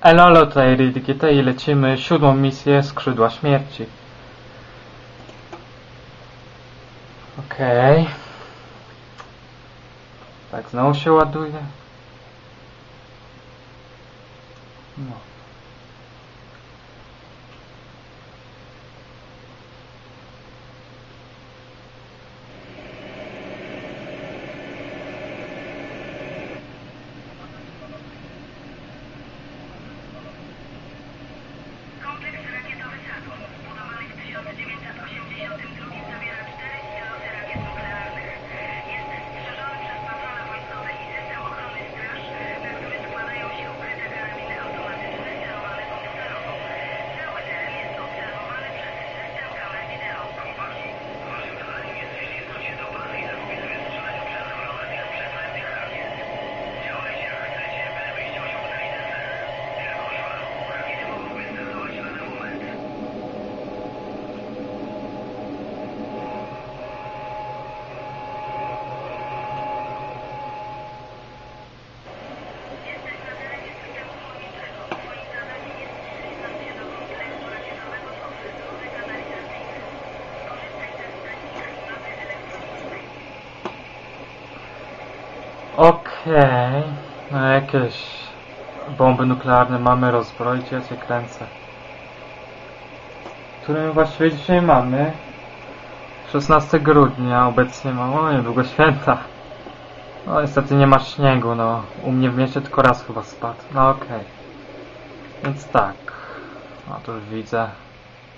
Elolo tutaj RDGT i lecimy siódmą misję Skrzydła Śmierci. Okej. Tak, znowu się ładuje. No. Okej. No jakieś bomby nuklearne mamy rozbroić, ja cię kręcę. Którym właściwie dzisiaj mamy? 16 grudnia, obecnie mamy, o niedługo święta. No niestety nie ma śniegu, no. U mnie w mieście tylko raz chyba spadł. No okej. Więc tak. No tu już widzę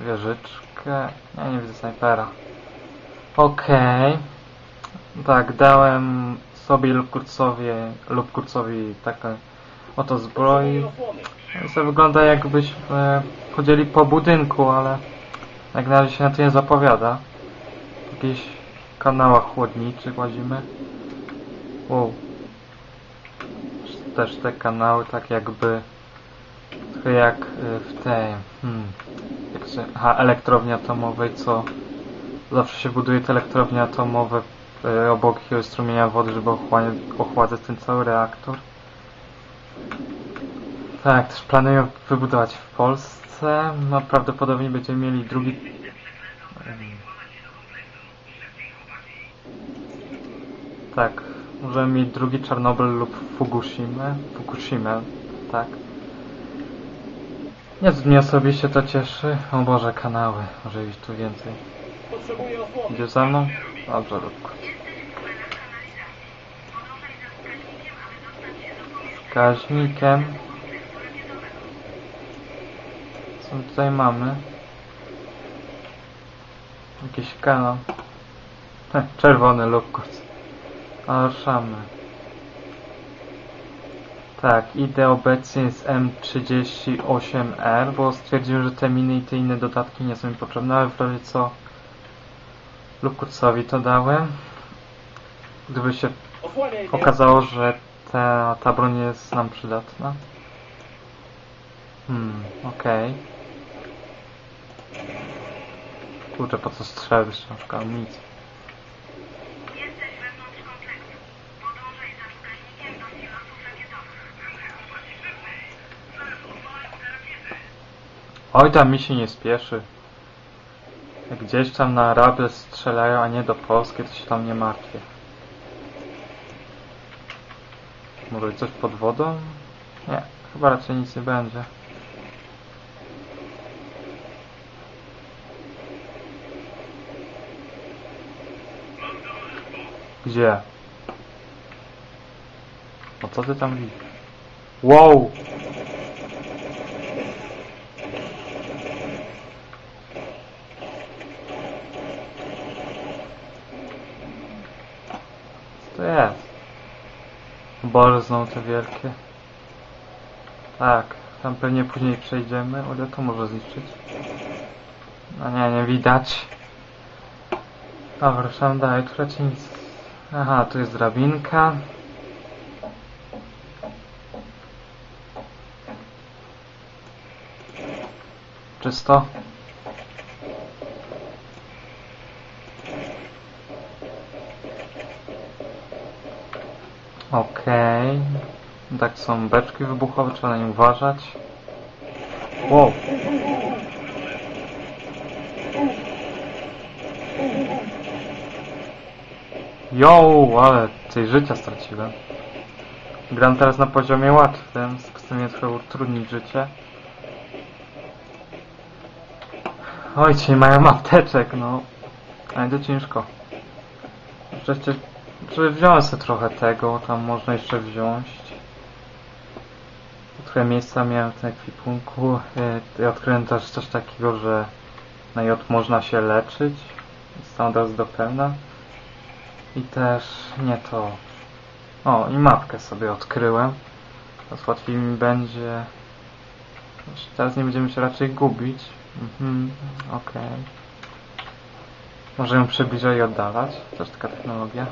wieżyczkę. Nie, nie widzę snajpera. Okej. Tak, dałem sobie lub kurcowi, lub kurcowi taką oto zbroi. No to wygląda jakbyśmy chodzili po budynku, ale jak na razie się na to nie zapowiada. W jakichś kanałach chłodniczych łazimy. Wow. Też te kanały tak jakby trochę jak y, w tej hmm, jak się, aha, elektrowni atomowej, co zawsze się buduje te elektrownie atomowe obok jakiegoś strumienia wody, żeby ochładzać ten cały reaktor. Tak, też planują wybudować w Polsce. No prawdopodobnie będziemy mieli drugi... Tak, możemy mieć drugi Czarnobyl lub Fukushimę. Fukushimę, tak. Nie, mnie osobiście to cieszy. O Boże, kanały. Może iść tu więcej. Idziesz za mną? Dobrze, za wskaźnikiem. Co tutaj mamy? Jakiś kanał. Czerwony lukos. A. Tak, idę obecnie z M38R, bo stwierdziłem, że te miny i te inne dodatki nie są mi potrzebne, ale w razie co Lukurcowi to dałem. Gdyby się okazało, że ta, ta broń jest nam przydatna. Hmm, okej. Kurczę, po co strzelby przykład nic. Oj, tam mi się nie spieszy. Gdzieś tam na Arabię strzelają, a nie do Polski, to się tam nie martwię. Może coś pod wodą? Nie, chyba raczej nic nie będzie. Gdzie? O co ty tam widzisz? Wow! To jest? Boże, znowu te wielkie. Tak, tam pewnie później przejdziemy. Ile to może zniszczyć? No nie, nie widać. Dobra, ruszam dalej. Tu raczej nic... Aha, tu jest drabinka. Czysto? Tak są beczki wybuchowe, trzeba na nie uważać. Wow. Yo, ale coś życia straciłem. Gram teraz na poziomie łatwym, z tym trochę utrudnić życie. Oj, ci mają apteczek, no. Ale to ciężko. Żeby wziąłem sobie trochę tego, tam można jeszcze wziąć. Trochę miejsca miałem w tym ekwipunku. E, Ja odkryłem też coś takiego, że na J można się leczyć. Razu do pełna. I też nie to. O, i mapkę sobie odkryłem. Teraz łatwiej mi będzie. Znaczy, Teraz nie będziemy się raczej gubić. Mhm, okej. Możemy przybliżać i oddalać. Też taka technologia.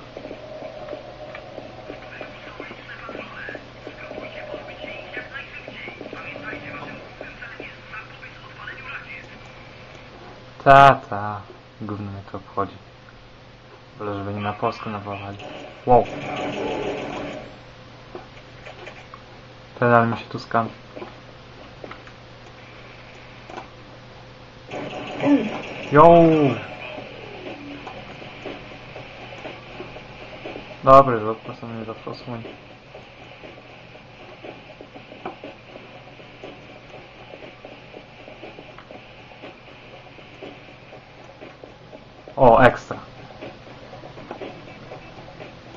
Ta, ta. Gówno mnie to obchodzi. Byle, żeby nie na polsku nawalali. Wow. Pedal mi się tu skan. Yo! Dobry po prostu mnie zawsze osłoń. O, ekstra.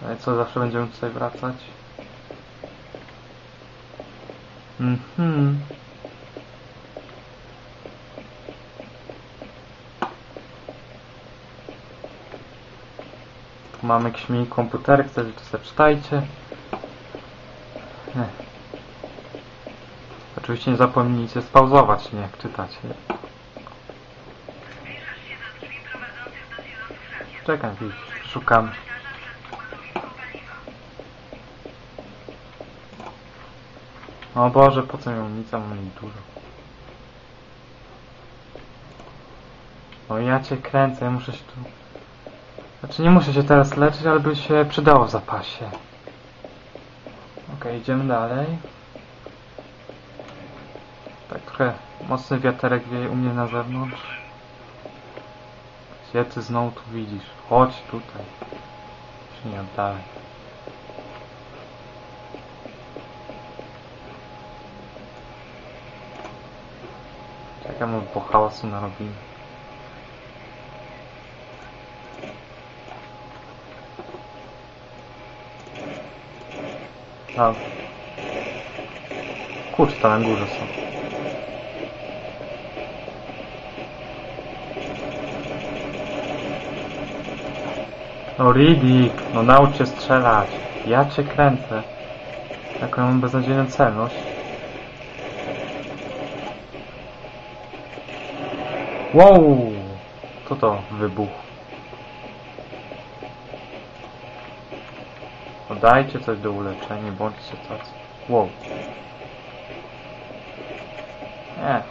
Ale co, zawsze będziemy tutaj wracać? Mhm. Tu mamy jakiś mini komputer, chcecie to sobie czytajcie. Nie. Oczywiście nie zapomnijcie spauzować, nie jak czytacie. Czekaj, szukam. O Boże, po co mi amunicja? Mam jej dużo. O ja cię kręcę, ja muszę się tu... Znaczy nie muszę się teraz leczyć, ale by się przydało w zapasie. Okej, idziemy dalej. Tak trochę mocny wiaterek wieje u mnie na zewnątrz. Gdzie ty znowu tu widzisz? Chodź tutaj. Się nie oddalaj. Czekam, bo hałasu narobimy. A. Kurczę, na górze są. No Riddick, no naucz się strzelać. Ja cię kręcę. Jaką ja mam beznadziejną celność. Wow! Co to wybuch? No dajcie coś do uleczenia, bądźcie tacy. Wow. Nie.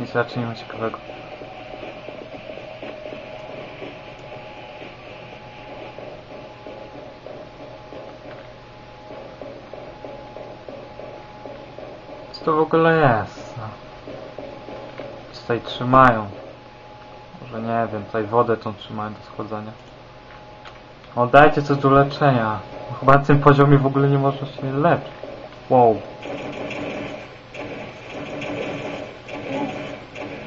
Nic raczej nie ma ciekawego. Co to w ogóle jest? Co tutaj trzymają? Może nie wiem, tutaj wodę tą trzymają do schłodzenia. O, dajcie coś do leczenia. Chyba na tym poziomie w ogóle nie można się leczyć. Wow.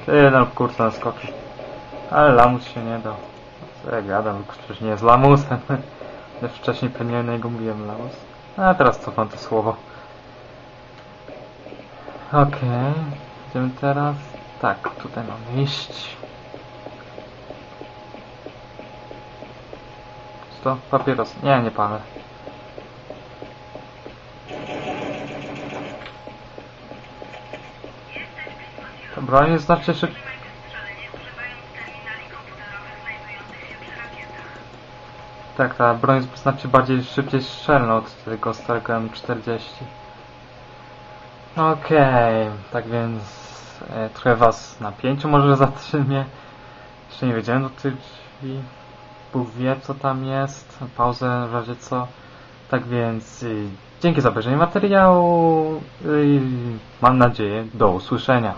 Ty, no kurczę, naskoczył. Ale lamus się nie dał. Co ja gadam, przecież nie jest lamusem. Wcześniej pewnie na niego mówiłem lamus. A teraz cofam to słowo. Okej, idziemy teraz. Tak, tutaj mamy iść. Co to? Papieros. Nie, nie palę. Broń jest znacznie szyb... Trzymaj wystrzelenie używając terminali komputerowych znajdujących się przy rakietach. Tak, ta broń jest znacznie bardziej szybciej strzelna od tego starego M40. Okej, tak więc e, trochę was na pięciu może zatrzymie. Jeszcze nie wiedziałem do tych drzwi. Bóg wie co tam jest. Pauzę w razie co. Tak więc y, dzięki za obejrzenie materiału. Mam nadzieję do usłyszenia.